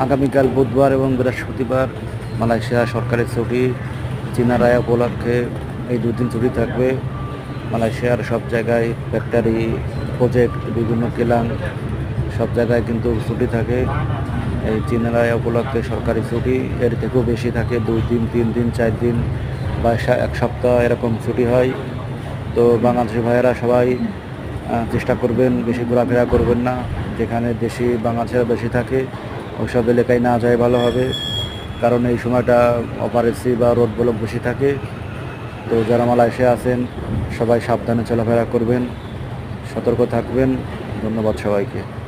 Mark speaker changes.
Speaker 1: আগামীকাল বুধবার এবং বৃহস্পতিবার মালয়েশিয়া সরকারের ছুটি, চীনা রায় উপলক্ষে এই দুদিন ছুটি থাকবে। মালয়েশিয়ার সব জায়গায় ফ্যাক্টরি, প্রজেক্ট, বিভিন্ন কেলান, সব জায়গায় কিন্তু ছুটি থাকে। এই চীনা রায় উপলক্ষে সরকারি ছুটি, এর থেকেও বেশি থাকে দুই দিন, তিন দিন, চার দিন বা এক সপ্তাহ এরকম ছুটি হয়। তো বাংলাদেশি ভাইয়েরা সবাই চেষ্টা করবেন, বেশি ঘোরাফেরা করবেন না। যেখানে দেশি বাংলাদেশের বেশি থাকে ওইসব এলাকায় না যায় ভালো হবে। কারণ এই সময়টা অপারেসি বা রোড ব্লক বসে থাকে। তো যারা মালয়েশিয়া আছেন, সবাই সাবধানে চলাফেরা করবেন, সতর্ক থাকবেন। ধন্যবাদ সবাইকে।